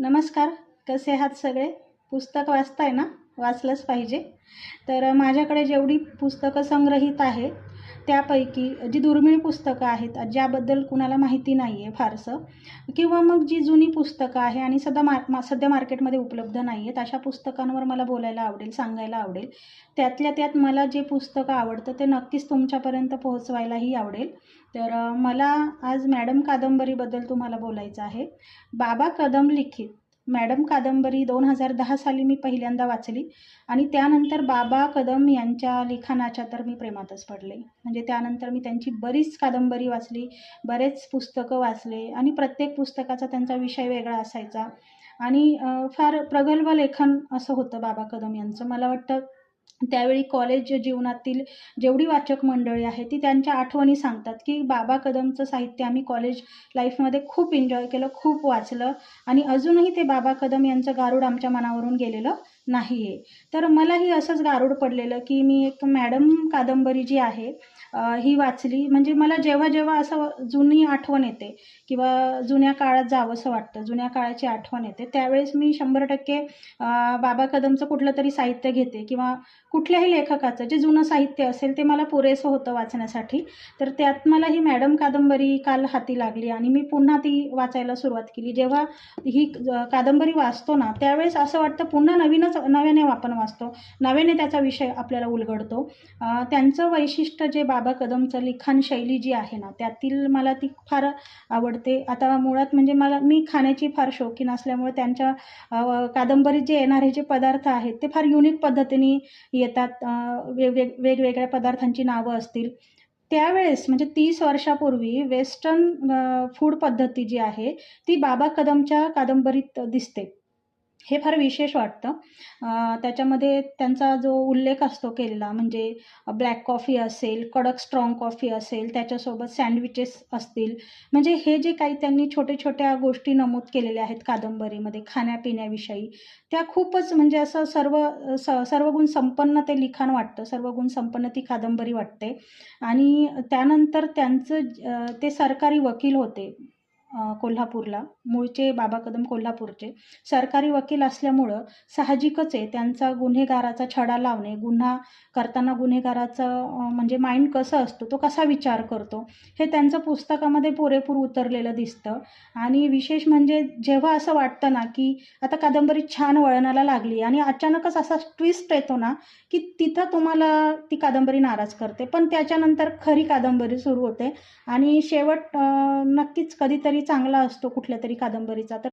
नमस्कार कसे आहात सगळे? पुस्तक वाचताय ना? वाचलंच पाहिजे. तर माझ्याकडे जेवढी पुस्तकं संग्रहित आहे त्यापैकी जी दुर्मिळ पुस्तकं आहेत ज्याबद्दल कुणाला माहिती नाही आहे फारसं किंवा मग जी जुनी पुस्तकं आहे आणि सध्या मार मा सध्या मार्केटमध्ये उपलब्ध नाही आहेत अशा पुस्तकांवर मला बोलायला आवडेल सांगायला आवडेल. त्यातल्या त्यात मला जे पुस्तकं आवडतं ते नक्कीच तुमच्यापर्यंत पोहोचवायलाही आवडेल. तर मला आज मॅडम कादंबरीबद्दल तुम्हाला बोलायचं आहे. बाबा कदम लिखित. मॅडम कादंबरी दोन हजार दहा साली मी पहिल्यांदा वाचली आणि त्यानंतर बाबा कदम यांच्या लिखाणाच्या तर मी प्रेमातच पडले. म्हणजे त्यानंतर मी त्यांची बरीच कादंबरी वाचली बरेच पुस्तकं वाचले आणि प्रत्येक पुस्तकाचा त्यांचा विषय वेगळा असायचा. आणि फार प्रगल्भ लेखन असं होतं बाबा कदम यांचं. मला वाटतं त्यावेळी कॉलेज जीवनातील जेवढी वाचक मंडळी आहे ती त्यांच्या आठवणी सांगतात की बाबा कदमचं साहित्य आम्ही कॉलेज लाईफमध्ये खूप एन्जॉय केलं खूप वाचलं आणि अजूनही ते बाबा कदम यांचं गारूड आमच्या मनावरून गेलेलं नाही आहे तर मलाही असंच गारूड पडलेलं की मी एक मॅडम कादंबरी जी आहे ही वाचली. म्हणजे मला जेव्हा जेव्हा असं जुनी आठवण येते किंवा जुन्या काळात जावंसं वाटतं जुन्या काळाची आठवण येते त्यावेळेस मी शंभर टक्के बाबा कदमचं कुठलं तरी साहित्य घेते किंवा कुठल्याही लेखकाचं जे जुनं साहित्य असेल ते मला पुरेसं होतं वाचण्यासाठी. तर त्यात मला ही मॅडम कादंबरी काल हाती लागली आणि मी पुन्हा ती वाचायला सुरुवात केली. जेव्हा ही कादंबरी वाचतो ना त्यावेळेस असं वाटतं पुन्हा नवीनच नव्याने आपण वाचतो. नव्याने त्याचा विषय आपल्याला उलगडतो. त्यांचं वैशिष्ट्य जे बाबा कदमचं लिखाण शैली जी आहे ना त्यातील मला ती फार आवडते. आता मुळात म्हणजे मला मी खाण्याची फार शौकीन असल्यामुळे त्यांच्या कादंबरीत जे येणारे जे पदार्थ आहेत ते फार युनिक पद्धतीने येतात. वेगवेग वेगवेगळ्या पदार्थांची नावं असतील. त्यावेळेस म्हणजे तीस वर्षापूर्वी वेस्टर्न फूड पद्धती जी आहे ती बाबा कदमच्या कादंबरीत दिसते. हे फार विशेष वाटतं. त्याच्यामध्ये त्यांचा जो उल्लेख असतो केलेला म्हणजे ब्लॅक कॉफी असेल कडक स्ट्रॉंग कॉफी असेल त्याच्यासोबत सँडविचेस असतील म्हणजे हे जे काही त्यांनी छोटे छोट्या गोष्टी नमूद केलेल्या आहेत कादंबरीमध्ये खाण्यापिण्याविषयी त्या खूपच म्हणजे असं सर्व स सर्व गुण संपन्न ते लिखाण वाटतं सर्व गुण संपन्न ती कादंबरी वाटते. आणि त्यानंतर त्यांचं ते सरकारी वकील होते. कोल्हापूरला. मूळचे बाबा कदम कोल्हापूरचे. सरकारी वकील असल्यामुळं साहजिकच आहे त्यांचा गुन्हेगाराचा छडा लावणे गुन्हा करताना गुन्हेगाराचं म्हणजे माइंड कसं असतो तो कसा विचार करतो हे त्यांचं पुस्तकामध्ये पुरेपूर उतरलेलं दिसतं. आणि विशेष म्हणजे जेव्हा असं वाटतं ना की आता कादंबरी छान वळणाला लागली आणि अचानकच असा ट्विस्ट येतो ना की तिथं तुम्हाला ती कादंबरी नाराज करते. पण त्याच्यानंतर खरी कादंबरी सुरू होते आणि शेवट नक्कीच कधीतरी चांगला असतो कुठल्या तरी कादंबरीचा तर